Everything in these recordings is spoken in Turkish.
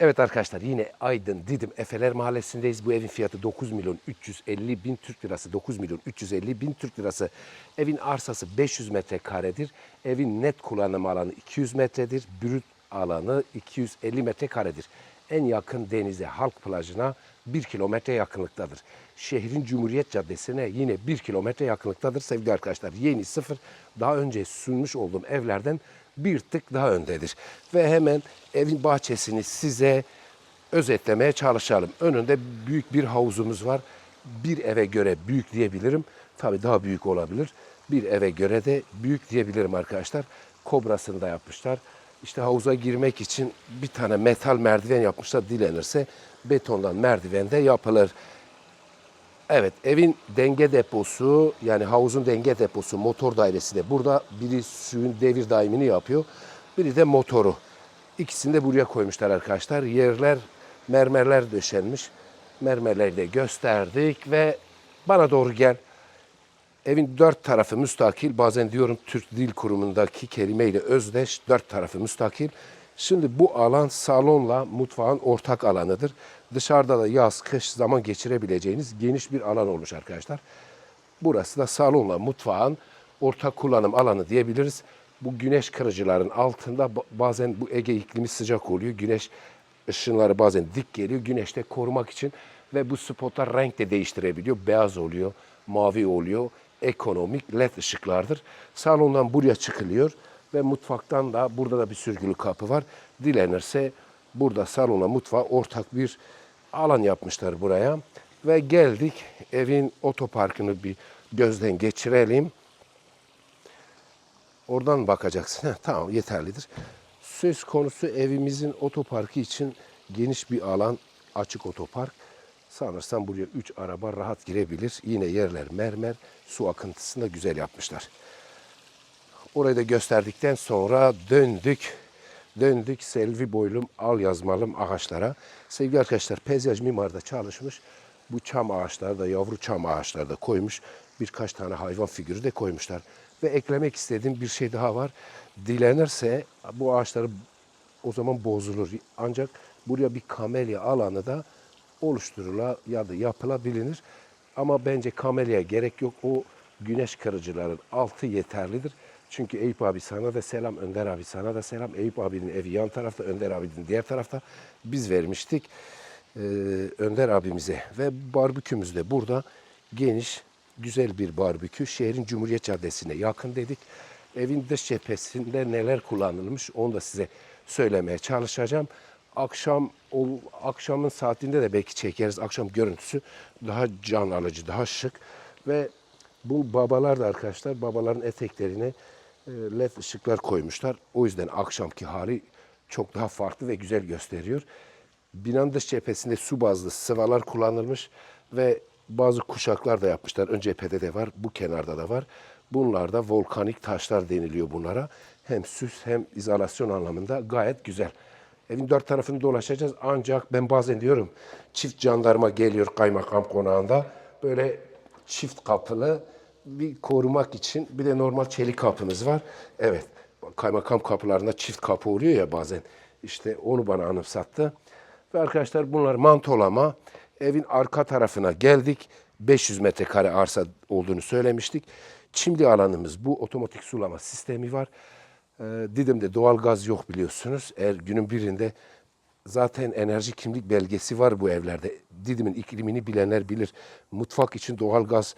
Evet arkadaşlar yine Aydın Didim Efeler Mahallesi'ndeyiz. Bu evin fiyatı 9 milyon 350 bin Türk lirası. 9 milyon 350 bin Türk lirası. Evin arsası 500 metrekaredir. Evin net kullanım alanı 200 metredir. Brüt alanı 250 metrekaredir. En yakın denize halk plajına 1 kilometre yakınlıktadır. Şehrin Cumhuriyet Caddesi'ne yine 1 kilometre yakınlıktadır sevgili arkadaşlar. Yeni sıfır daha önce sunmuş olduğum evlerden bir tık daha öndedir. Ve hemen evin bahçesini size özetlemeye çalışalım. Önünde büyük bir havuzumuz var. Bir eve göre büyük diyebilirim. Tabii daha büyük olabilir. Bir eve göre de büyük diyebilirim arkadaşlar. Kobrasını da yapmışlar. İşte havuza girmek için bir tane metal merdiven yapmışlar. Dilenirse betondan merdiven de yapılır. Evet, evin denge deposu yani havuzun denge deposu motor dairesi de burada. Biri suyun devir daimini yapıyor, biri de motoru. İkisini de buraya koymuşlar arkadaşlar. Yerler mermerler döşenmiş. Mermerleri de gösterdik ve bana doğru gel. Evin dört tarafı müstakil. Bazen diyorum Türk Dil Kurumu'ndaki kelimeyle özdeş. Dört tarafı müstakil. Şimdi bu alan salonla mutfağın ortak alanıdır. Dışarıda da yaz, kış zaman geçirebileceğiniz geniş bir alan olmuş arkadaşlar. Burası da salonla mutfağın ortak kullanım alanı diyebiliriz. Bu güneş kırıcıların altında ba- bazen bu Ege iklimi sıcak oluyor. Güneş ışınları bazen dik geliyor. Güneşte korumak için ve bu spotlar renk de değiştirebiliyor. Beyaz oluyor, mavi oluyor. Ekonomik led ışıklardır. Salondan buraya çıkılıyor ve mutfaktan da burada da bir sürgülü kapı var. Dilenirse burada salona mutfağa ortak bir alan yapmışlar buraya. Ve geldik evin otoparkını bir gözden geçirelim. Oradan bakacaksın. Heh, tamam yeterlidir. Söz konusu evimizin otoparkı için geniş bir alan, açık otopark. Sanırsam buraya 3 araba rahat girebilir. Yine yerler mermer, su akıntısını da güzel yapmışlar. Orayı da gösterdikten sonra döndük. Döndük Selvi boylum al yazmalım ağaçlara. Sevgili arkadaşlar peyzaj mimarda çalışmış. Bu çam ağaçları da yavru çam ağaçları da koymuş. Birkaç tane hayvan figürü de koymuşlar. Ve eklemek istediğim bir şey daha var. Dilenirse bu ağaçları o zaman bozulur. Ancak buraya bir kamelya alanı da oluşturula ya da yapılabilir. Ama bence kamelya gerek yok. O güneş kırıcıların altı yeterlidir. Çünkü Eyüp abi sana da selam, Önder abi sana da selam. Eyüp abinin evi yan tarafta, Önder abinin diğer tarafta. Biz vermiştik e, Önder abimize ve barbekümüz de burada geniş, güzel bir barbekü. Şehrin Cumhuriyet Caddesi'ne yakın dedik. Evin dış cephesinde neler kullanılmış onu da size söylemeye çalışacağım. Akşam o akşamın saatinde de belki çekeriz. Akşam görüntüsü daha can alıcı, daha şık ve bu babalar da arkadaşlar babaların eteklerine e, led ışıklar koymuşlar. O yüzden akşamki hali çok daha farklı ve güzel gösteriyor. Binanın dış cephesinde su bazlı sıvalar kullanılmış ve bazı kuşaklar da yapmışlar. Ön cephede de var, bu kenarda da var. Bunlar da volkanik taşlar deniliyor bunlara. Hem süs hem izolasyon anlamında gayet güzel. Evin dört tarafını dolaşacağız ancak ben bazen diyorum çift jandarma geliyor kaymakam konağında. Böyle çift kapılı bir korumak için bir de normal çelik kapınız var. Evet kaymakam kapılarında çift kapı oluyor ya bazen. İşte onu bana anımsattı. Ve arkadaşlar bunlar mantolama. Evin arka tarafına geldik. 500 metrekare arsa olduğunu söylemiştik. Çimli alanımız bu. Otomatik sulama sistemi var. Ee, Didim'de doğal gaz yok biliyorsunuz. Eğer günün birinde zaten enerji kimlik belgesi var bu evlerde. Didim'in iklimini bilenler bilir. Mutfak için doğal gaz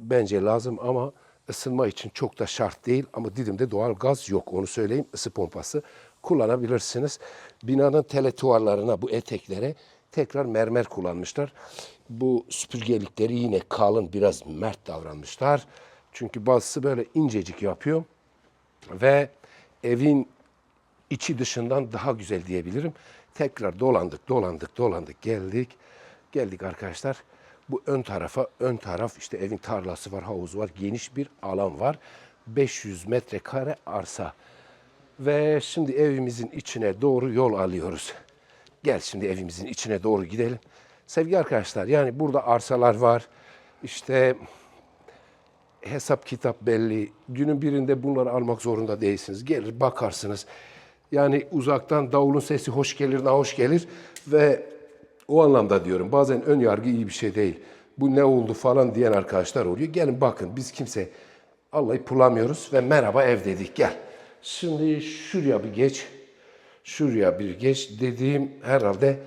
bence lazım ama ısınma için çok da şart değil. Ama Didim'de doğal gaz yok onu söyleyeyim. Isı pompası kullanabilirsiniz. Binanın teletuvarlarına bu eteklere tekrar mermer kullanmışlar. Bu süpürgelikleri yine kalın biraz mert davranmışlar. Çünkü bazısı böyle incecik yapıyor ve evin içi dışından daha güzel diyebilirim. Tekrar dolandık, dolandık, dolandık, geldik. Geldik arkadaşlar. Bu ön tarafa, ön taraf işte evin tarlası var, havuzu var, geniş bir alan var. 500 metrekare arsa. Ve şimdi evimizin içine doğru yol alıyoruz. Gel şimdi evimizin içine doğru gidelim. Sevgili arkadaşlar yani burada arsalar var. İşte hesap kitap belli. Günün birinde bunları almak zorunda değilsiniz. Gelir bakarsınız. Yani uzaktan davulun sesi hoş gelir, hoş gelir ve o anlamda diyorum bazen ön yargı iyi bir şey değil. Bu ne oldu falan diyen arkadaşlar oluyor. Gelin bakın biz kimse Allah'ı bulamıyoruz ve merhaba ev dedik gel. Şimdi şuraya bir geç. Şuraya bir geç dediğim herhalde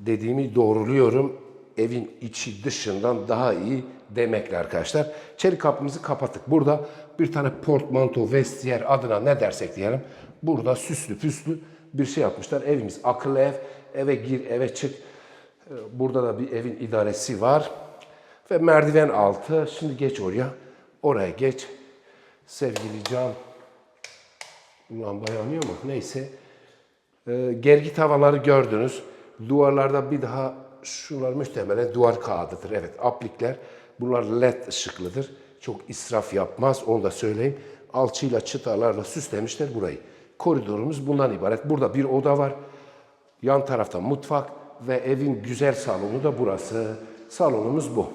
dediğimi doğruluyorum. Evin içi dışından daha iyi demekle arkadaşlar. Çelik kapımızı kapattık. Burada bir tane portmanto, vestiyer adına ne dersek diyelim. Burada süslü püslü bir şey yapmışlar. Evimiz akıllı ev. Eve gir, eve çık. Ee, Burada da bir evin idaresi var. Ve merdiven altı. Şimdi geç oraya. Oraya geç. Sevgili Can. Lamba yanıyor mu? Neyse. Ee, gergi tavanları gördünüz. Duvarlarda bir daha şunlar muhtemelen duvar kağıdıdır. Evet aplikler. Bunlar led ışıklıdır. Çok israf yapmaz onu da söyleyeyim. Alçıyla çıtalarla süslemişler burayı. Koridorumuz bundan ibaret. Burada bir oda var. Yan tarafta mutfak ve evin güzel salonu da burası. Salonumuz bu.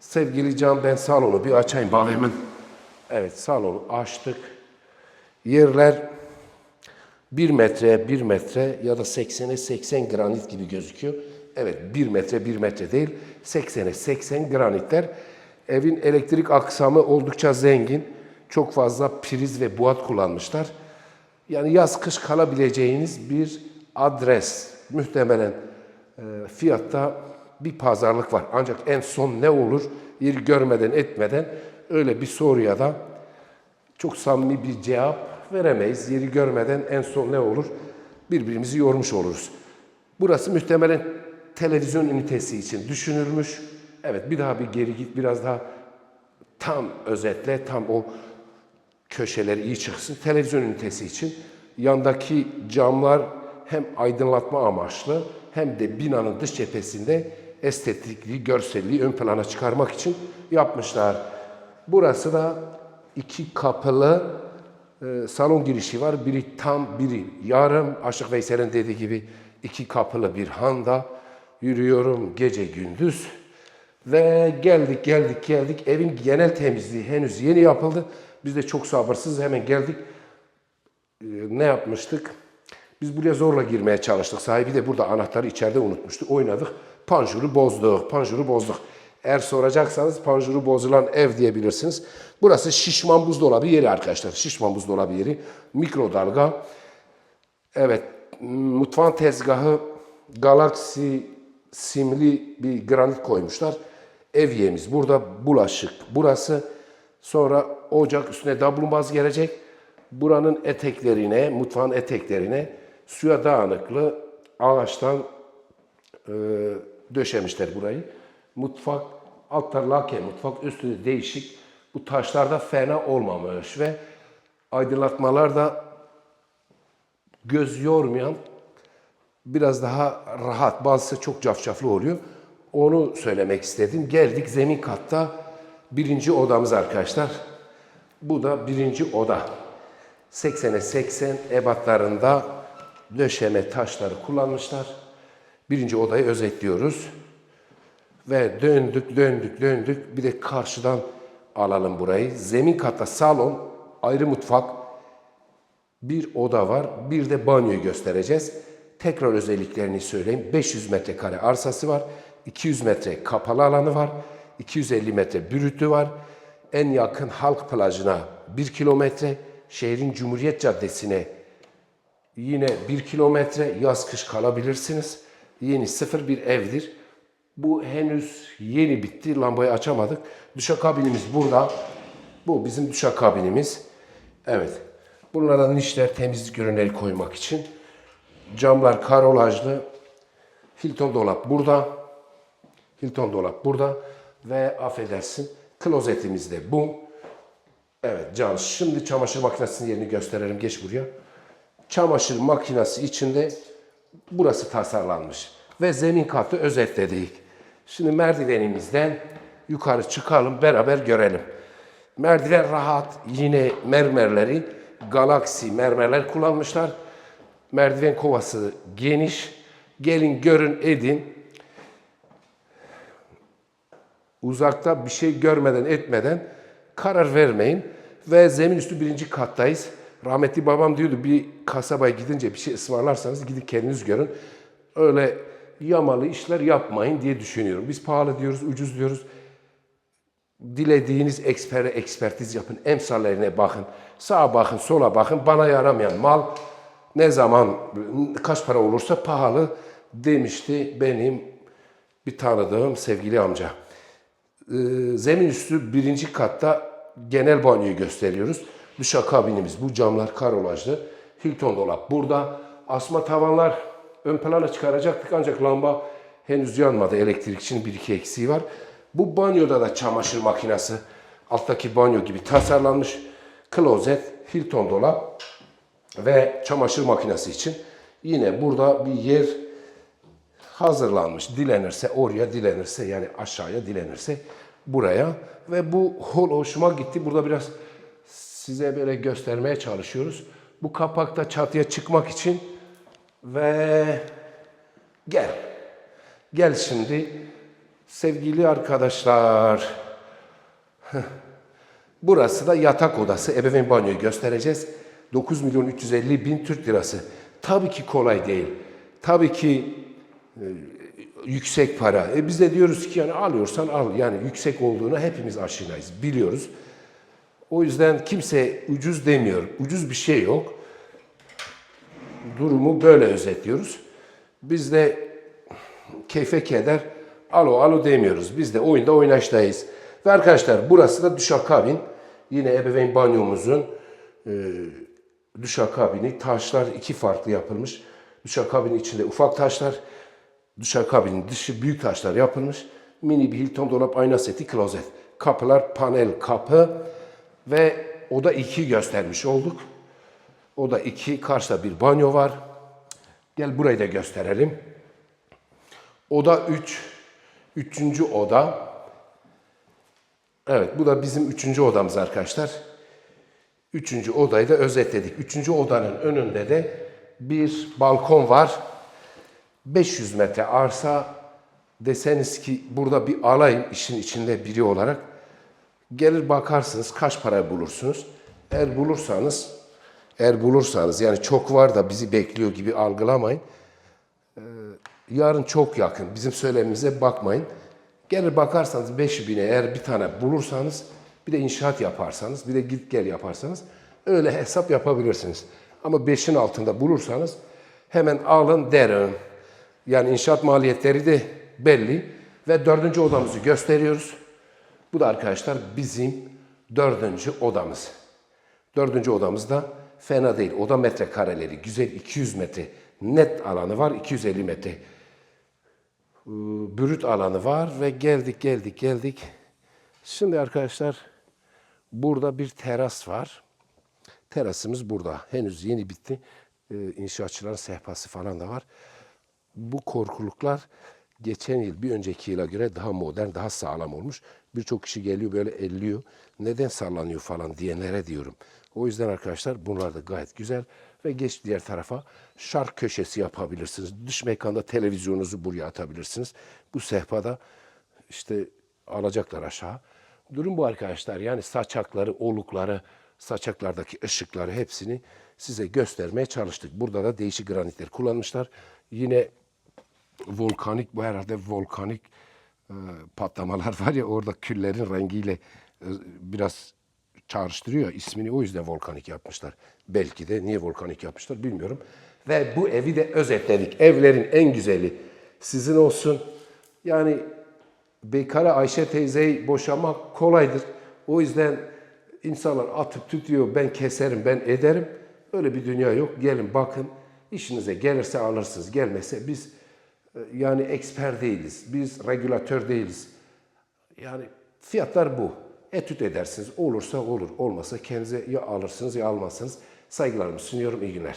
Sevgili Can ben salonu bir açayım bakayım. Evet salonu açtık. Yerler 1 metre, 1 metre ya da 80'e 80 granit gibi gözüküyor. Evet 1 metre, 1 metre değil. 80'e 80 granitler. Evin elektrik aksamı oldukça zengin. Çok fazla priz ve buat kullanmışlar. Yani yaz kış kalabileceğiniz bir adres. Muhtemelen fiyatta bir pazarlık var. Ancak en son ne olur? Yeri görmeden etmeden öyle bir soruya da çok samimi bir cevap veremeyiz. Yeri görmeden en son ne olur? Birbirimizi yormuş oluruz. Burası muhtemelen televizyon ünitesi için düşünülmüş. Evet bir daha bir geri git biraz daha tam özetle tam o köşeleri iyi çıksın. Televizyon ünitesi için yandaki camlar hem aydınlatma amaçlı hem de binanın dış cephesinde estetikliği, görselliği ön plana çıkarmak için yapmışlar. Burası da iki kapılı e, salon girişi var. Biri tam, biri yarım. Aşık Veysel'in dediği gibi iki kapılı bir handa. Yürüyorum gece gündüz. Ve geldik, geldik, geldik. Evin genel temizliği henüz yeni yapıldı. Biz de çok sabırsız hemen geldik. Ee, ne yapmıştık? Biz buraya zorla girmeye çalıştık. Sahibi de burada anahtarı içeride unutmuştu. Oynadık. Panjuru bozduk. Panjuru bozduk. Eğer soracaksanız panjuru bozulan ev diyebilirsiniz. Burası şişman buzdolabı yeri arkadaşlar. Şişman buzdolabı yeri. Mikrodalga. Evet. Mutfağın tezgahı Galaxy simli bir granit koymuşlar. Evyemiz burada bulaşık. Burası sonra ocak üstüne dablumbaz gelecek. Buranın eteklerine, mutfağın eteklerine suya dayanıklı ağaçtan e, döşemişler burayı. Mutfak altta lake mutfak üstü de değişik. Bu taşlarda fena olmamış ve aydınlatmalar da göz yormayan biraz daha rahat. Bazısı çok cafcaflı oluyor. Onu söylemek istedim. Geldik zemin katta birinci odamız arkadaşlar. Bu da birinci oda. 80'e 80 ebatlarında döşeme taşları kullanmışlar. Birinci odayı özetliyoruz. Ve döndük, döndük, döndük. Bir de karşıdan alalım burayı. Zemin katta salon, ayrı mutfak, bir oda var. Bir de banyoyu göstereceğiz. Tekrar özelliklerini söyleyeyim. 500 metrekare arsası var. 200 metre kapalı alanı var. 250 metre bürütü var. En yakın halk plajına 1 kilometre. Şehrin Cumhuriyet Caddesi'ne yine 1 kilometre yaz kış kalabilirsiniz. Yeni sıfır bir evdir. Bu henüz yeni bitti. Lambayı açamadık. Duşakabinimiz burada. Bu bizim duşakabinimiz. Evet. Bunlara nişler temizlik ürünleri koymak için. Camlar karolajlı. Hilton dolap burada. Hilton dolap burada. Ve affedersin klozetimiz de bu. Evet Can şimdi çamaşır makinesinin yerini gösterelim. Geç buraya. Çamaşır makinesi içinde burası tasarlanmış. Ve zemin katı özetledik. Şimdi merdivenimizden yukarı çıkalım beraber görelim. Merdiven rahat. Yine mermerleri Galaxy mermerler kullanmışlar. Merdiven kovası geniş. Gelin görün edin. Uzakta bir şey görmeden etmeden karar vermeyin. Ve zemin üstü birinci kattayız. Rahmetli babam diyordu bir kasabaya gidince bir şey ısmarlarsanız gidin kendiniz görün. Öyle yamalı işler yapmayın diye düşünüyorum. Biz pahalı diyoruz, ucuz diyoruz. Dilediğiniz ekspere ekspertiz yapın. Emsallerine bakın. Sağa bakın, sola bakın. Bana yaramayan mal ne zaman kaç para olursa pahalı demişti benim bir tanıdığım sevgili amca. Ee, zemin üstü birinci katta genel banyoyu gösteriyoruz. Duşakabinimiz bu camlar karolajlı. Hilton dolap burada. Asma tavanlar ön plana çıkaracaktık ancak lamba henüz yanmadı. Elektrikçinin bir iki eksiği var. Bu banyoda da çamaşır makinesi alttaki banyo gibi tasarlanmış. Klozet, Hilton dolap ve çamaşır makinesi için yine burada bir yer hazırlanmış. Dilenirse oraya, dilenirse yani aşağıya, dilenirse buraya. Ve bu hol hoşuma gitti. Burada biraz size böyle göstermeye çalışıyoruz. Bu kapakta çatıya çıkmak için ve gel. Gel şimdi sevgili arkadaşlar. Burası da yatak odası. Ebeveyn banyoyu göstereceğiz. 9 milyon 350 bin Türk lirası. Tabii ki kolay değil. Tabii ki e, yüksek para. E biz de diyoruz ki yani alıyorsan al. Yani yüksek olduğuna hepimiz aşinayız. Biliyoruz. O yüzden kimse ucuz demiyor. Ucuz bir şey yok. Durumu böyle özetliyoruz. Biz de keyfe keder alo alo demiyoruz. Biz de oyunda oynaştayız. Ve arkadaşlar burası da duşakabin. Yine ebeveyn banyomuzun e, duşakabini. Taşlar iki farklı yapılmış. Duşakabinin içinde ufak taşlar. Duşakabinin dışı büyük taşlar yapılmış. Mini bir Hilton dolap ayna seti klozet. Kapılar panel kapı ve oda iki göstermiş olduk. Oda iki karşıda bir banyo var. Gel burayı da gösterelim. Oda 3. Üçüncü oda. Evet bu da bizim üçüncü odamız arkadaşlar. Üçüncü odayı da özetledik. Üçüncü odanın önünde de bir balkon var. 500 metre arsa deseniz ki burada bir alayım işin içinde biri olarak. Gelir bakarsınız kaç para bulursunuz. Eğer bulursanız, eğer bulursanız yani çok var da bizi bekliyor gibi algılamayın. Yarın çok yakın. Bizim söylemimize bakmayın. Gelir bakarsanız 5 bine eğer bir tane bulursanız bir de inşaat yaparsanız bir de git gel yaparsanız öyle hesap yapabilirsiniz. Ama 5'in altında bulursanız hemen alın derim. Yani inşaat maliyetleri de belli. Ve dördüncü odamızı gösteriyoruz. Bu da arkadaşlar bizim dördüncü odamız. Dördüncü odamız da fena değil. Oda metrekareleri güzel 200 metre net alanı var. 250 metre e, brüt alanı var ve geldik geldik geldik. Şimdi arkadaşlar burada bir teras var. Terasımız burada. Henüz yeni bitti. Ee, İnşaatçıların sehpası falan da var. Bu korkuluklar geçen yıl bir önceki yıla göre daha modern, daha sağlam olmuş. Birçok kişi geliyor böyle elliyor. Neden sallanıyor falan diyenlere diyorum. O yüzden arkadaşlar bunlar da gayet güzel. Ve geç diğer tarafa şark köşesi yapabilirsiniz. Dış mekanda televizyonunuzu buraya atabilirsiniz. Bu sehpada işte alacaklar aşağı. Durum bu arkadaşlar. Yani saçakları, olukları, saçaklardaki ışıkları hepsini size göstermeye çalıştık. Burada da değişik granitler kullanmışlar. Yine volkanik, bu herhalde volkanik e, patlamalar var ya orada küllerin rengiyle e, biraz çağrıştırıyor ismini o yüzden volkanik yapmışlar. Belki de niye volkanik yapmışlar bilmiyorum. Ve bu evi de özetledik. Evlerin en güzeli sizin olsun. Yani Bekara Ayşe teyzeyi boşamak kolaydır. O yüzden insanlar atıp tutuyor ben keserim ben ederim. Öyle bir dünya yok. Gelin bakın işinize gelirse alırsınız. Gelmese biz yani eksper değiliz. Biz regülatör değiliz. Yani fiyatlar bu. Etüt edersiniz. Olursa olur. Olmasa kendinize ya alırsınız ya almazsınız. Saygılarımı sunuyorum. İyi günler.